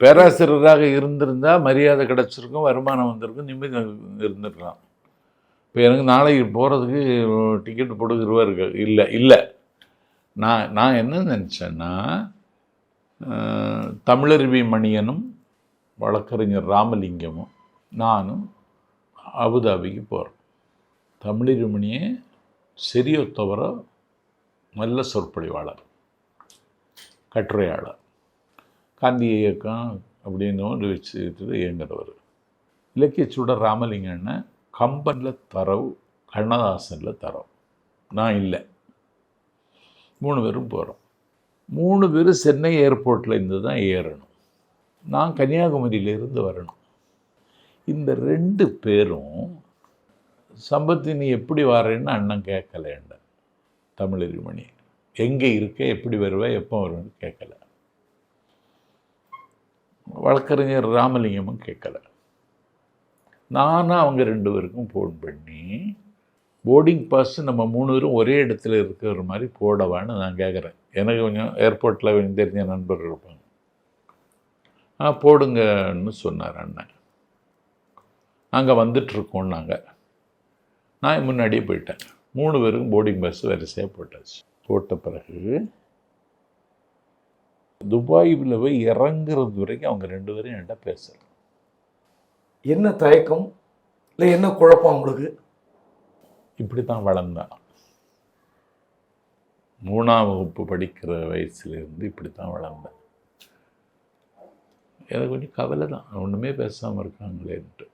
பேராசிரியராக இருந்திருந்தால் மரியாதை கிடச்சிருக்கும் வருமானம் வந்திருக்கும் நிம்மதி இருந்திருக்கலாம். இப்போ எனக்கு நாளைக்கு போகிறதுக்கு டிக்கெட் போடுகிற ரூபா இருக்கு இல்லை இல்லை. நான் நான் என்ன நினச்சேன்னா தமிழருவி மணியனும் வழக்கறிஞர் ராமலிங்கமும் நானும் அபுதாபிக்கு போகிறோம் தமிழருவி மணியே சரியொத்தவர நல்ல சொற்பொழிவாளர் கட்டுரையாளர். காந்தி இயக்கம் அப்படின்னு ஒன்று வச்சுட்டு இயங்குறவர். இலக்கியச்சூட ராமலிங்கன்னு கம்பனில் தரவு கண்ணதாசனில் தரவு. நான் இல்லை. மூணு பேரும் போகிறோம் மூணு பேரும் சென்னை ஏர்போர்ட்டில் இருந்து தான் ஏறணும். நான் கன்னியாகுமரியிலேருந்து வரணும். இந்த ரெண்டு பேரும் சம்பத்தி நீ எப்படி வரேன்னு அண்ணன் கேட்கலேண்ட தமிழறிமணி எங்கே இருக்க எப்படி வருவ எப்போ வருவேன்னு கேட்கலை. வழக்கறிஞர் ராமலிங்கமும் கேட்கல. நானும் அவங்க ரெண்டு பேருக்கும் ஃபோன் பண்ணி போர்டிங் பாஸ் நம்ம மூணு பேரும் ஒரே இடத்துல இருக்கிற மாதிரி போடவான்னு நான் கேட்குறேன். எனக்கு கொஞ்சம் ஏர்போர்ட்டில் கொஞ்சம் தெரிஞ்ச நண்பர்கள் இருப்பாங்க. ஆ போடுங்கன்னு சொன்னார் அண்ணன். நாங்கள் வந்துட்டுருக்கோம் நாங்கள் நான் முன்னாடியே போயிட்டேன். மூணு பேருக்கும் போர்டிங் பஸ் வரிசையாக போட்டாச்சு. போட்ட பிறகு துபாயில் போய் இறங்குறது வரைக்கும் அவங்க ரெண்டு பேரும் என்கிட்ட பேசல. என்ன தயக்கம்? இல்லை என்ன குழப்பம் உங்களுக்கு இப்படி தான் வளர்ந்தான் மூணாம் வகுப்பு படிக்கிற வயசுலேருந்து இப்படி தான் வளர்ந்தேன். எனக்கு கொஞ்சம் கவலை தான் ஒன்றுமே பேசாமல் இருக்காங்களேன்ட்டு.